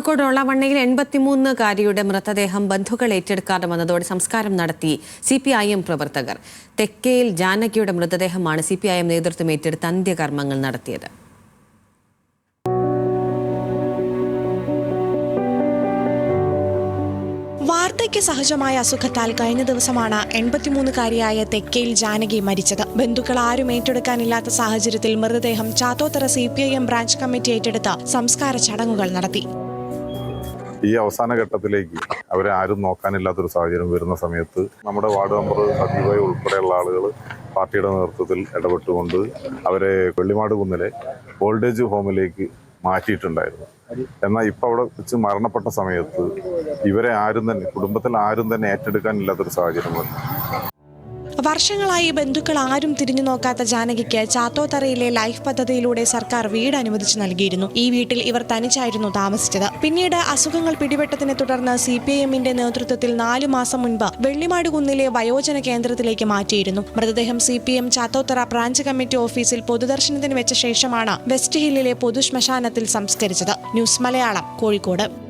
കോഴിക്കോട് ഒളവണ്ണയിൽ എൺപത്തിമൂന്നുകാരിയുടെ മൃതദേഹം ബന്ധുക്കൾ ഏറ്റെടുക്കാതെ സംസ്കാരം നടത്തി സി പി ഐ എം പ്രവർത്തകർ. തെക്കയിൽ ജാനകിയുടെ മൃതദേഹമാണ് സി പി ഐ എം നേതൃത്വം ഏറ്റെടുത്ത് അന്ത്യകർമ്മങ്ങൾ നടത്തിയത്. വാർദ്ധക്യ സഹജമായ അസുഖത്താൽ കഴിഞ്ഞ ദിവസമാണ് എൺപത്തിമൂന്നുകാരിയായ തെക്കയിൽ ജാനകി മരിച്ചത്. ബന്ധുക്കൾ ആരും ഏറ്റെടുക്കാനില്ലാത്ത സാഹചര്യത്തിൽ മൃതദേഹം ചാത്തോത്തറ സി ബ്രാഞ്ച് കമ്മിറ്റി ഏറ്റെടുത്ത് സംസ്കാര ചടങ്ങുകൾ നടത്തി. ഈ അവസാന ഘട്ടത്തിലേക്ക് അവരെ ആരും നോക്കാനില്ലാത്തൊരു സാഹചര്യം വരുന്ന സമയത്ത് നമ്മുടെ വാർഡ് മെമ്പർ സജീവായി ഉൾപ്പെടെയുള്ള ആളുകൾ പാർട്ടിയുടെ നേതൃത്വത്തിൽ ഇടപെട്ടുകൊണ്ട് അവരെ വെള്ളിമാട് കുന്നിലെ ഓൾഡേജ് ഹോമിലേക്ക് മാറ്റിയിട്ടുണ്ടായിരുന്നു. എന്നാൽ ഇപ്പം അവിടെ വെച്ച് മരണപ്പെട്ട സമയത്ത് ഇവരെ ആരും തന്നെ കുടുംബത്തിൽ ആരും തന്നെ ഏറ്റെടുക്കാനില്ലാത്തൊരു സാഹചര്യം വന്നു. വർഷങ്ങളായി ബന്ധുക്കൾ ആരും തിരിഞ്ഞു നോക്കാത്ത ജാനകിക്ക് ചാത്തോത്തറയിലെ ലൈഫ് പദ്ധതിയിലൂടെ സർക്കാർ വീട് അനുവദിച്ചു നൽകിയിരുന്നു. ഈ വീട്ടിൽ ഇവർ തനിച്ചായിരുന്നു താമസിച്ചത്. പിന്നീട് അസുഖങ്ങൾ പിടിപെട്ടതിനെ തുടർന്ന് സി പി എമ്മിന്റെ നേതൃത്വത്തിൽ നാലു മാസം മുൻപ് വെള്ളിമാട് കുന്നിലെ വയോജന കേന്ദ്രത്തിലേക്ക് മാറ്റിയിരുന്നു. മൃതദേഹം C P M Chathothara branch committee ഓഫീസിൽ പൊതുദർശനത്തിന് വെച്ച ശേഷമാണ് വെസ്റ്റ് ഹില്ലിലെ പൊതുശ്മശാനത്തിൽ സംസ്കരിച്ചത്. ന്യൂസ് മലയാളം കോഴിക്കോട്.